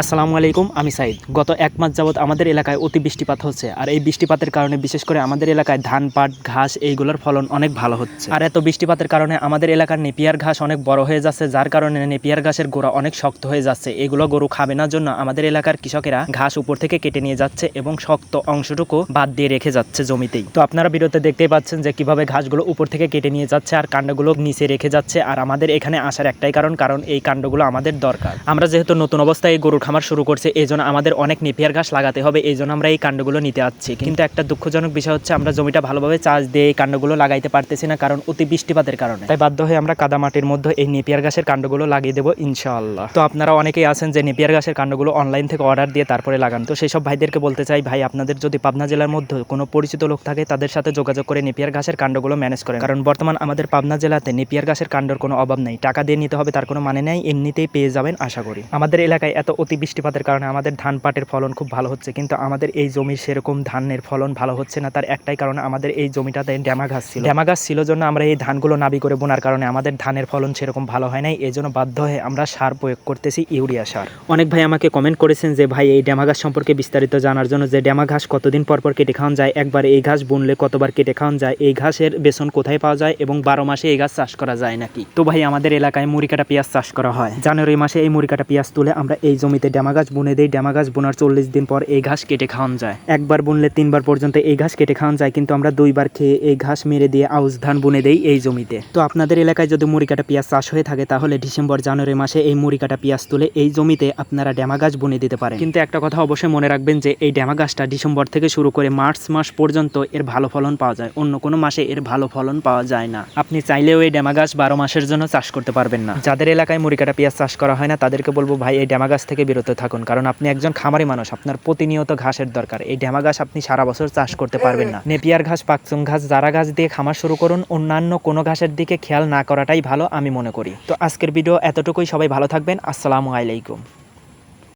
আসসালামু আলাইকুম, আমি সাইদ। গত এক মাস যাবৎ আমাদের এলাকায় অতি বৃষ্টিপাত হচ্ছে, আর এই বৃষ্টিপাতের কারণে বিশেষ করে আমাদের এলাকায় ধান, পাট, ঘাস এইগুলোর ফলন অনেক ভালো হচ্ছে। আর এত বৃষ্টিপাতের কারণে আমাদের এলাকার নেপিয়ার ঘাস অনেক বড় হয়ে যাচ্ছে, যার কারণে নেপিয়ার ঘাসের গোড়া অনেক শক্ত হয়ে যাচ্ছে। এগুলো গরু খাবে না জন্য আমাদের এলাকার কৃষকেরা ঘাস উপর থেকে কেটে নিয়ে যাচ্ছে এবং শক্ত অংশটুকু বাদ দিয়ে রেখে যাচ্ছে জমিতেই। তো আপনারা বিরতে দেখতেই পাচ্ছেন যে কীভাবে ঘাসগুলো উপর থেকে কেটে নিয়ে যাচ্ছে আর কাণ্ডগুলো নিচে রেখে যাচ্ছে, আর আমাদের এখানে আসার একটাই কারণ কারণ এই কাণ্ডগুলো আমাদের দরকার। আমরা যেহেতু নতুন অবস্থায় গরুর খামার শুরু করছে এই জন্য আমাদের অনেক নেপিয়ার ঘাস লাগাতে হবে এই জন্য আমরা এই কাণ্ডগুলো নিতে আসছি। কিন্তু একটা দুঃখজনক বিষয় হচ্ছে আমরা জমিটা ভালোভাবে চাষ দিয়ে এই কাণ্ডগুলো লাগাইতে পারতেছি না কারণ অতি বৃষ্টিপাতের কারণে। তাই বাধ্য হয়ে আমরা কাদা মাটির মধ্যে এই নেপিয়ার ঘাসের কাণ্ডগুলো লাগিয়ে দেবো ইনশাআল্লাহ। তো আপনারা অনেকেই আছেন যে নেপিয়ার ঘাসের কাণ্ডগুলো অনলাইন থেকে অর্ডার দিয়ে তারপরে লাগান। তো সেই সব ভাইদেরকে বলতে চাই ভাই আপনাদের যদি পাবনা জেলার মধ্যে কোনো পরিচিত লোক থাকে তাদের সাথে যোগাযোগ করে নেপিয়ার ঘাসের কাণ্ডগুলো ম্যানেজ করেন। কারণ বর্তমান আমাদের পাবনা জেলাতে নেপিয়ার ঘাসের কাণ্ডর কোনো অভাব নেই। টাকা দিয়ে নিতে হবে তার কোনো মানে নেই এমনিতেই পেয়ে যাবেন আশা করি। আমাদের এলাকায় এত অতি বৃষ্টিপাতের কারণে আমাদের ধান পাটের ফলন খুব ভালো হচ্ছে, কিন্তু আমাদের এই জমির সেরকম ধানের ফলন ভালো হচ্ছে না। তার একটাই কারণে আমাদের এই জমিটাতে ড্যামা ঘাস ছিল। ড্যামা ঘাস ছিল জন্য আমরা এই ধানগুলো নাবি করে বোনার কারণে আমাদের ধানের ফলন সেরকম ভালো হয় নাই। এই জন্য বাধ্য হয়ে আমরা সার প্রয়োগ করতেছি ইউরিয়া সার। অনেক ভাই আমাকে কমেন্ট করেছেন যে, ভাই, এই ড্যামা ঘাস সম্পর্কে বিস্তারিত জানার জন্য যে ড্যামা ঘাস কতদিন পর পর কেটে খাওয়ান যায়, একবার এই ঘাস বুনলে কতবার কেটে খাওয়ান যায়, এই ঘাসের বেসন কোথায় পাওয়া যায় এবং বারো মাসে এই ঘাস চাষ করা যায় নাকি? তো ভাই, আমাদের এলাকায় মুড়ি কাটা পেঁয়াজ চাষ করা হয়। জানুয়ারি মাসে এই মুড়িকাটা পেঁয়াজ তুলে আমরা এই জমিতে ড্যামা গাছ বুনে দিই ড্যামা গাছ বোনার চল্লিশ দিন পর এই ঘাস কেটে খাওয়ান যায়। একবার বুনলে তিনবার পর্যন্ত এই ঘাস কেটে খাওয়ান যায়, কিন্তু আমরা দুইবার খেয়ে এই ঘাস মেরে দিয়ে আউশ ধান বুনে দেই এই জমিতে। তো আপনাদের এলাকায় যদি মুড়িকাটা পেঁয়াজ চাষ হয়ে থাকে, তাহলে ডিসেম্বর, জানুয়ারি মাসে এই মুড়িকাটা পেঁয়াজ তুলে এই জমিতে আপনারা ড্যামা গাছ বুনে দিতে পারেন। কিন্তু একটা কথা অবশ্যই মনে রাখবেন যে, এই ড্যামা গাছটা ডিসেম্বর থেকে শুরু করে মার্চ মাস পর্যন্ত এর ভালো ফলন পাওয়া যায়। অন্য কোনো মাসে এর ভালো ফলন পাওয়া যায় না। আপনি চাইলেও এই ড্যামা গাছ বারো মাসের জন্য চাষ করতে পারবেন না। যাদের এলাকায় মুড়িকাটা পেঁয়াজ চাষ করা হয় না, তাদেরকে বলব, ভাই, এই ড্যামা গাছ থেকে বিরত থাকুন, কারণ আপনি একজন খামারি মানুষ, আপনার প্রতিনিয়ত ঘাসের দরকার। এই ড্যামা ঘাস আপনি সারা বছর চাষ করতে পারবেন না। নেপিয়ার ঘাস, পাকচুং ঘাস, জারা ঘাস দিয়ে খামার শুরু করুন, অন্যান্য কোনো ঘাসের দিকে খেয়াল না করাটাই ভালো, আমি মনে করি। তো আজকের ভিডিও এতটুকুই, সবাই ভালো থাকবেন, আসসালামু আলাইকুম।